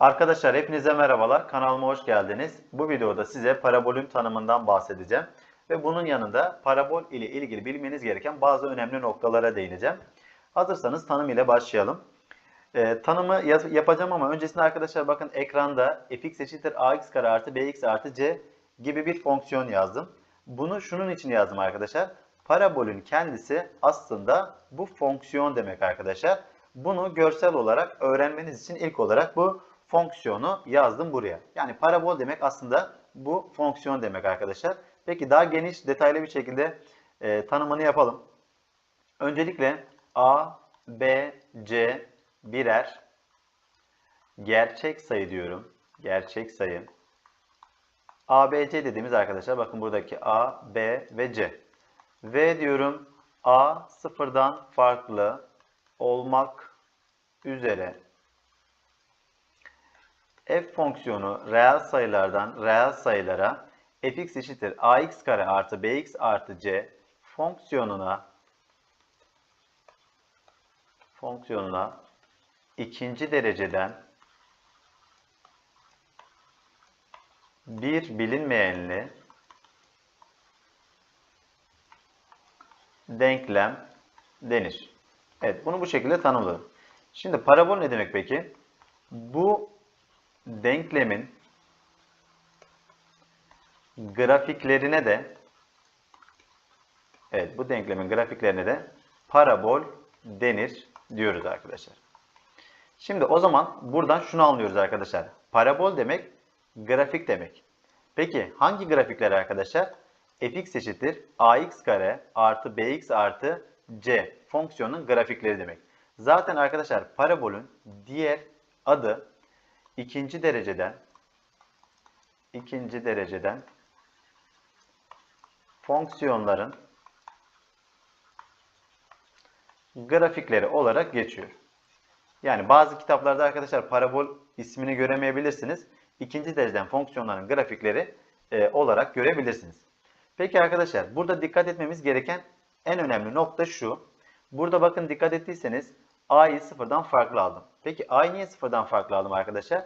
Arkadaşlar hepinize merhabalar. Kanalıma hoş geldiniz. Bu videoda size parabolün tanımından bahsedeceğim. Ve bunun yanında parabol ile ilgili bilmeniz gereken bazı önemli noktalara değineceğim. Hazırsanız tanım ile başlayalım. Ee, tanımı yap- yapacağım ama öncesinde arkadaşlar bakın ekranda fx eşittir ax kare artı bx artı c gibi bir fonksiyon yazdım. Bunu şunun için yazdım arkadaşlar. Parabolün kendisi aslında bu fonksiyon demek arkadaşlar. Bunu görsel olarak öğrenmeniz için ilk olarak bu fonksiyonu yazdım buraya. Yani parabol demek aslında bu fonksiyon demek arkadaşlar. Peki daha geniş detaylı bir şekilde e, tanımını yapalım. Öncelikle a, b, c birer gerçek sayı diyorum. Gerçek sayı. a, b, c dediğimiz arkadaşlar bakın buradaki a, b ve c. v diyorum a sıfırdan farklı olmak üzere f fonksiyonu reel sayılardan reel sayılara fx eşittir ax kare artı bx artı c fonksiyonuna fonksiyonuna ikinci dereceden bir bilinmeyenli denklem denir. Evet bunu bu şekilde tanımladım. Şimdi parabol ne demek peki? Bu denklemin grafiklerine de evet bu denklemin grafiklerine de parabol denir diyoruz arkadaşlar. Şimdi o zaman buradan şunu anlıyoruz arkadaşlar. Parabol demek grafik demek. Peki hangi grafikler arkadaşlar? fx eşittir ax kare artı bx artı c fonksiyonun grafikleri demek. Zaten arkadaşlar parabolün diğer adı ikinci dereceden ikinci dereceden fonksiyonların grafikleri olarak geçiyor. Yani bazı kitaplarda arkadaşlar parabol ismini göremeyebilirsiniz. İkinci dereceden fonksiyonların grafikleri e, olarak görebilirsiniz. Peki arkadaşlar burada dikkat etmemiz gereken en önemli nokta şu. Burada bakın dikkat ettiyseniz a'yı sıfırdan farklı aldım. Peki a'yı niye sıfırdan farklı aldım arkadaşlar?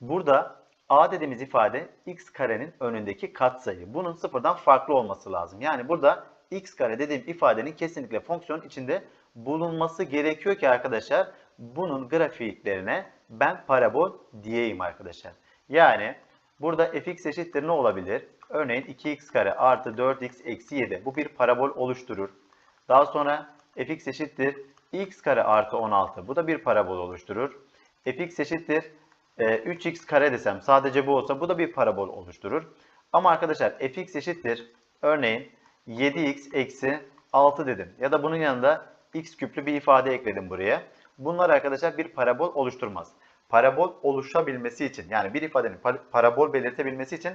Burada a dediğimiz ifade x karenin önündeki katsayı. Bunun sıfırdan farklı olması lazım. Yani burada x kare dediğim ifadenin kesinlikle fonksiyonun içinde bulunması gerekiyor ki arkadaşlar bunun grafiklerine ben parabol diyeyim arkadaşlar. Yani burada fx eşittir ne olabilir? Örneğin 2x kare artı 4x eksi 7. Bu bir parabol oluşturur. Daha sonra fx eşittir x kare artı 16. Bu da bir parabol oluşturur. fx eşittir e, 3x kare desem sadece bu olsa bu da bir parabol oluşturur. Ama arkadaşlar fx eşittir örneğin 7x eksi 6 dedim. Ya da bunun yanında x küplü bir ifade ekledim buraya. Bunlar arkadaşlar bir parabol oluşturmaz. Parabol oluşabilmesi için yani bir ifadenin parabol belirtebilmesi için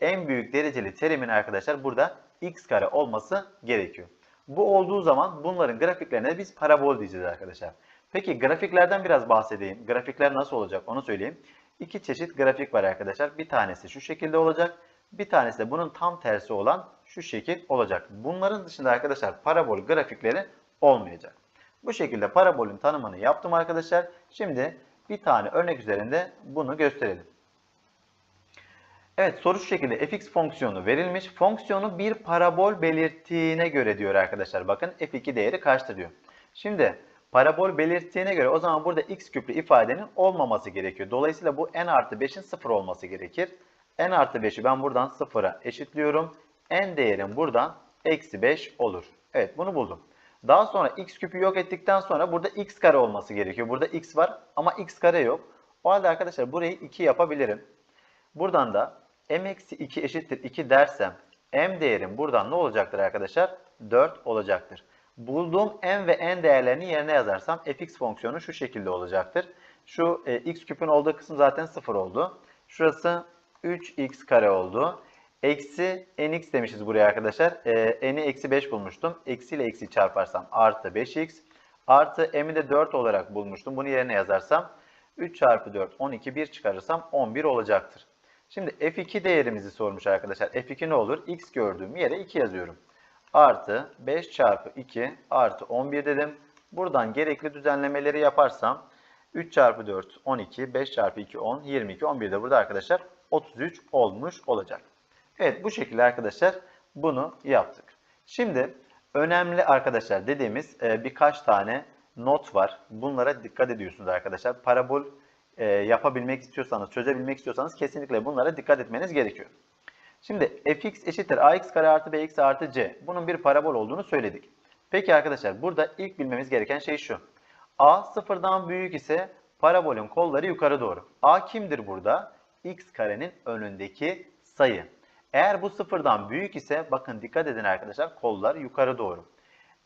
en büyük dereceli terimin arkadaşlar burada x kare olması gerekiyor. Bu olduğu zaman bunların grafiklerine biz parabol diyeceğiz arkadaşlar. Peki grafiklerden biraz bahsedeyim. Grafikler nasıl olacak onu söyleyeyim. İki çeşit grafik var arkadaşlar. Bir tanesi şu şekilde olacak. Bir tanesi de bunun tam tersi olan şu şekil olacak. Bunların dışında arkadaşlar parabol grafikleri olmayacak. Bu şekilde parabolün tanımını yaptım arkadaşlar. Şimdi bir tane örnek üzerinde bunu gösterelim. Evet soru şu şekilde fx fonksiyonu verilmiş. Fonksiyonu bir parabol belirttiğine göre diyor arkadaşlar. Bakın f2 değeri kaçtır diyor. Şimdi parabol belirttiğine göre o zaman burada x küplü ifadenin olmaması gerekiyor. Dolayısıyla bu n artı 5'in 0 olması gerekir. n artı 5'i ben buradan 0'a eşitliyorum. n değerim buradan eksi 5 olur. Evet bunu buldum. Daha sonra x küpü yok ettikten sonra burada x kare olması gerekiyor. Burada x var ama x kare yok. O halde arkadaşlar burayı 2 yapabilirim. Buradan da m-2 eşittir 2 dersem m değerim buradan ne olacaktır arkadaşlar? 4 olacaktır. Bulduğum m ve n değerlerini yerine yazarsam fx fonksiyonu şu şekilde olacaktır. Şu e, x küpün olduğu kısım zaten 0 oldu. Şurası 3x kare oldu. Eksi nx demişiz buraya arkadaşlar. E, n'i eksi 5 bulmuştum. Eksi ile eksi çarparsam artı 5x. Artı m'i de 4 olarak bulmuştum. Bunu yerine yazarsam 3 çarpı 4 12 1 çıkarırsam 11 olacaktır. Şimdi f2 değerimizi sormuş arkadaşlar. f2 ne olur? x gördüğüm yere 2 yazıyorum. Artı 5 çarpı 2 artı 11 dedim. Buradan gerekli düzenlemeleri yaparsam 3 çarpı 4 12, 5 çarpı 2 10, 22, 11 de burada arkadaşlar 33 olmuş olacak. Evet bu şekilde arkadaşlar bunu yaptık. Şimdi önemli arkadaşlar dediğimiz e, birkaç tane not var. Bunlara dikkat ediyorsunuz arkadaşlar. Parabol e, yapabilmek istiyorsanız, çözebilmek istiyorsanız kesinlikle bunlara dikkat etmeniz gerekiyor. Şimdi fx eşittir ax kare artı bx artı c. Bunun bir parabol olduğunu söyledik. Peki arkadaşlar burada ilk bilmemiz gereken şey şu. a sıfırdan büyük ise parabolün kolları yukarı doğru. a kimdir burada? x karenin önündeki sayı. Eğer bu sıfırdan büyük ise bakın dikkat edin arkadaşlar kollar yukarı doğru.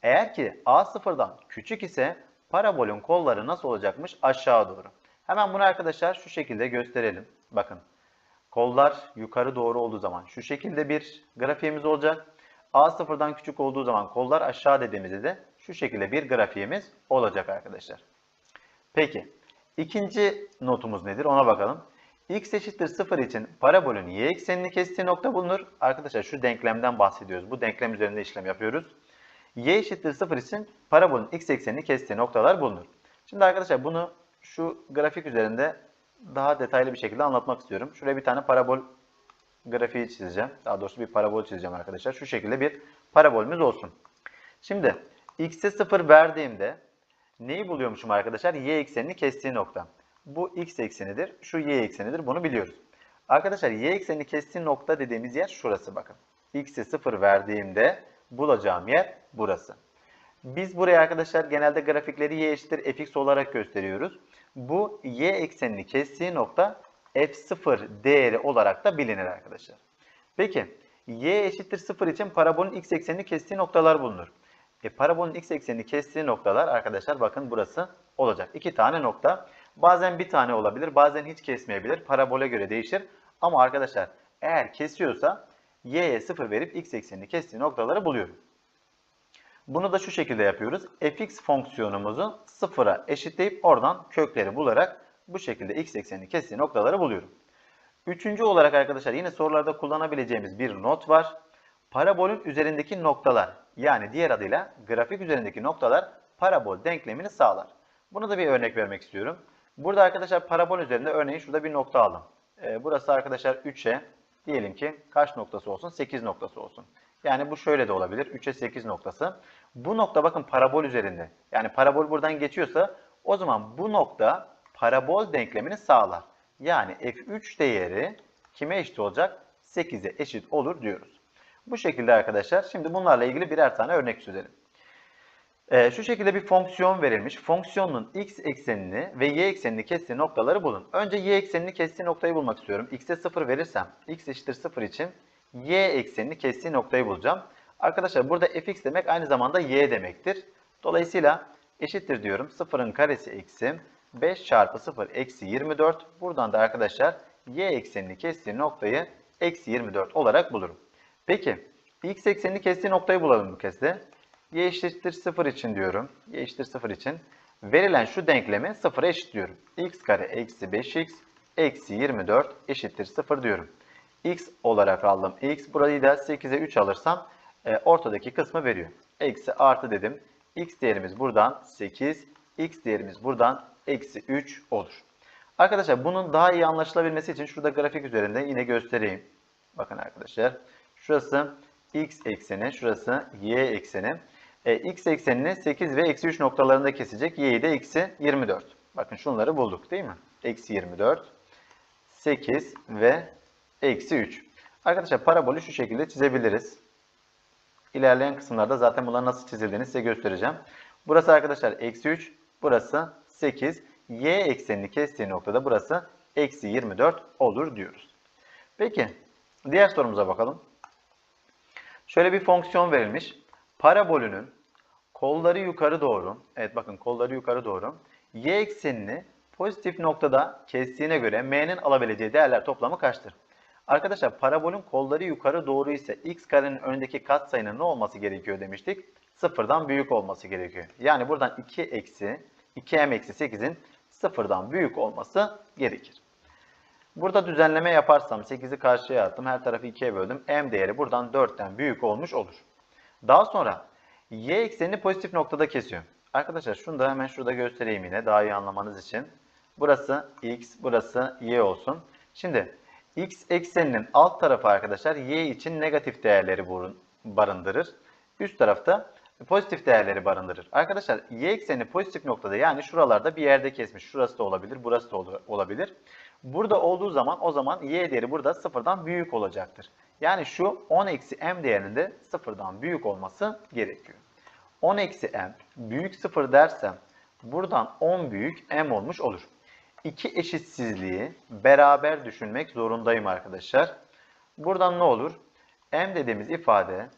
Eğer ki a sıfırdan küçük ise parabolün kolları nasıl olacakmış? Aşağı doğru. Hemen bunu arkadaşlar şu şekilde gösterelim. Bakın kollar yukarı doğru olduğu zaman şu şekilde bir grafiğimiz olacak. A sıfırdan küçük olduğu zaman kollar aşağı dediğimizde de şu şekilde bir grafiğimiz olacak arkadaşlar. Peki ikinci notumuz nedir ona bakalım. x eşittir 0 için parabolün y eksenini kestiği nokta bulunur. Arkadaşlar şu denklemden bahsediyoruz. Bu denklem üzerinde işlem yapıyoruz. y eşittir 0 için parabolün x eksenini kestiği noktalar bulunur. Şimdi arkadaşlar bunu şu grafik üzerinde daha detaylı bir şekilde anlatmak istiyorum. Şuraya bir tane parabol grafiği çizeceğim. Daha doğrusu bir parabol çizeceğim arkadaşlar. Şu şekilde bir parabolümüz olsun. Şimdi x'e 0 verdiğimde neyi buluyormuşum arkadaşlar? Y eksenini kestiği nokta. Bu x eksenidir, şu y eksenidir. Bunu biliyoruz. Arkadaşlar y eksenini kestiği nokta dediğimiz yer şurası bakın. x'e 0 verdiğimde bulacağım yer burası. Biz buraya arkadaşlar genelde grafikleri y eşittir fx olarak gösteriyoruz. Bu y eksenini kestiği nokta f0 değeri olarak da bilinir arkadaşlar. Peki y eşittir 0 için parabolün x eksenini kestiği noktalar bulunur. E, parabolün x eksenini kestiği noktalar arkadaşlar bakın burası olacak. İki tane nokta. Bazen bir tane olabilir, bazen hiç kesmeyebilir. Parabole göre değişir. Ama arkadaşlar eğer kesiyorsa y'ye 0 verip x eksenini kestiği noktaları buluyorum. Bunu da şu şekilde yapıyoruz. fx fonksiyonumuzu sıfıra eşitleyip oradan kökleri bularak bu şekilde x eksenini kestiği noktaları buluyorum. Üçüncü olarak arkadaşlar yine sorularda kullanabileceğimiz bir not var. Parabolün üzerindeki noktalar yani diğer adıyla grafik üzerindeki noktalar parabol denklemini sağlar. Bunu da bir örnek vermek istiyorum. Burada arkadaşlar parabol üzerinde örneğin şurada bir nokta aldım. Ee, burası arkadaşlar 3'e diyelim ki kaç noktası olsun? 8 noktası olsun. Yani bu şöyle de olabilir. 3'e 8 noktası. Bu nokta bakın parabol üzerinde. Yani parabol buradan geçiyorsa o zaman bu nokta parabol denklemini sağlar. Yani f3 değeri kime eşit olacak? 8'e eşit olur diyoruz. Bu şekilde arkadaşlar. Şimdi bunlarla ilgili birer tane örnek çözelim. Ee, şu şekilde bir fonksiyon verilmiş. Fonksiyonun x eksenini ve y eksenini kestiği noktaları bulun. Önce y eksenini kestiği noktayı bulmak istiyorum. x'e 0 verirsem x eşittir 0 için y eksenini kestiği noktayı bulacağım. Arkadaşlar burada fx demek aynı zamanda y demektir. Dolayısıyla eşittir diyorum. 0'ın karesi eksi 5 çarpı 0 eksi 24. Buradan da arkadaşlar y eksenini kestiği noktayı eksi 24 olarak bulurum. Peki x eksenini kestiği noktayı bulalım bu kez de. y eşittir 0 için diyorum. y eşittir 0 için verilen şu denklemi 0'a eşitliyorum. x kare eksi 5x eksi 24 eşittir 0 diyorum. X olarak aldım. x burayı da 8'e 3 alırsam e, ortadaki kısmı veriyor. Eksi artı dedim. x değerimiz buradan 8, x değerimiz buradan eksi 3 olur. Arkadaşlar bunun daha iyi anlaşılabilmesi için şurada grafik üzerinde yine göstereyim. Bakın arkadaşlar. Şurası x ekseni, şurası y ekseni. E, x eksenini 8 ve eksi 3 noktalarında kesecek. y'yi de eksi 24. Bakın şunları bulduk değil mi? Eksi 24, 8 ve eksi 3. Arkadaşlar parabolü şu şekilde çizebiliriz. İlerleyen kısımlarda zaten bunların nasıl çizildiğini size göstereceğim. Burası arkadaşlar eksi 3, burası 8. Y eksenini kestiği noktada burası eksi 24 olur diyoruz. Peki diğer sorumuza bakalım. Şöyle bir fonksiyon verilmiş. Parabolünün kolları yukarı doğru, evet bakın kolları yukarı doğru, y eksenini pozitif noktada kestiğine göre m'nin alabileceği değerler toplamı kaçtır? Arkadaşlar parabolün kolları yukarı doğru ise x karenin önündeki katsayının ne olması gerekiyor demiştik? Sıfırdan büyük olması gerekiyor. Yani buradan 2 eksi 2m eksi 8'in sıfırdan büyük olması gerekir. Burada düzenleme yaparsam 8'i karşıya attım. Her tarafı 2'ye böldüm. m değeri buradan 4'ten büyük olmuş olur. Daha sonra y eksenini pozitif noktada kesiyor. Arkadaşlar şunu da hemen şurada göstereyim yine daha iyi anlamanız için. Burası x, burası y olsun. Şimdi x ekseninin alt tarafı arkadaşlar y için negatif değerleri barındırır. Üst tarafta pozitif değerleri barındırır. Arkadaşlar y ekseni pozitif noktada yani şuralarda bir yerde kesmiş. Şurası da olabilir, burası da ol- olabilir. Burada olduğu zaman o zaman y değeri burada sıfırdan büyük olacaktır. Yani şu 10 eksi m değerinin de sıfırdan büyük olması gerekiyor. 10 eksi m büyük sıfır dersem buradan 10 büyük m olmuş olur. İki eşitsizliği beraber düşünmek zorundayım arkadaşlar. Buradan ne olur? m dediğimiz ifade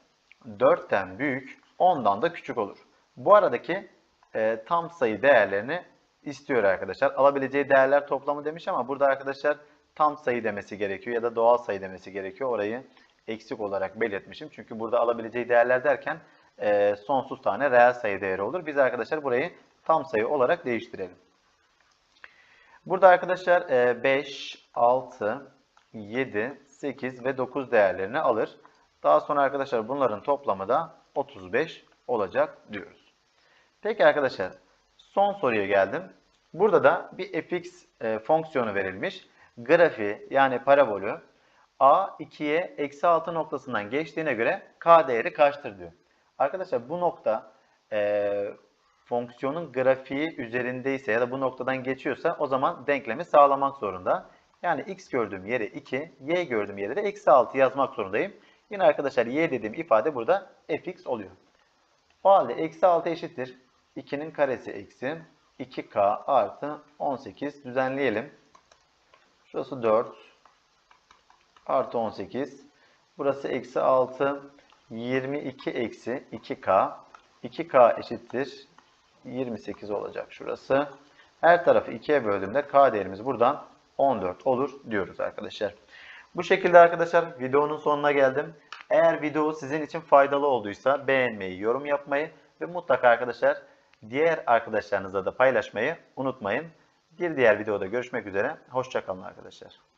4'ten büyük 10'dan da küçük olur. Bu aradaki e, tam sayı değerlerini istiyor arkadaşlar. Alabileceği değerler toplamı demiş ama burada arkadaşlar tam sayı demesi gerekiyor ya da doğal sayı demesi gerekiyor. Orayı eksik olarak belirtmişim. Çünkü burada alabileceği değerler derken e, sonsuz tane reel sayı değeri olur. Biz arkadaşlar burayı tam sayı olarak değiştirelim. Burada arkadaşlar e, 5, 6, 7, 8 ve 9 değerlerini alır. Daha sonra arkadaşlar bunların toplamı da 35 olacak diyoruz. Peki arkadaşlar son soruya geldim. Burada da bir fx e, fonksiyonu verilmiş. Grafiği yani parabolü a 2'ye eksi 6 noktasından geçtiğine göre k değeri kaçtır diyor. Arkadaşlar bu nokta e, fonksiyonun grafiği üzerindeyse ya da bu noktadan geçiyorsa o zaman denklemi sağlamak zorunda. Yani x gördüğüm yere 2, y gördüğüm yere de eksi 6 yazmak zorundayım. Yine arkadaşlar y dediğim ifade burada fx oluyor. O halde eksi 6 eşittir. 2'nin karesi eksi 2k artı 18 düzenleyelim. Şurası 4 artı 18. Burası eksi 6 22 eksi 2k. 2k eşittir 28 olacak şurası. Her tarafı 2'ye böldüğümde k değerimiz buradan 14 olur diyoruz arkadaşlar. Bu şekilde arkadaşlar videonun sonuna geldim. Eğer video sizin için faydalı olduysa beğenmeyi, yorum yapmayı ve mutlaka arkadaşlar diğer arkadaşlarınızla da paylaşmayı unutmayın. Bir diğer videoda görüşmek üzere. Hoşçakalın arkadaşlar.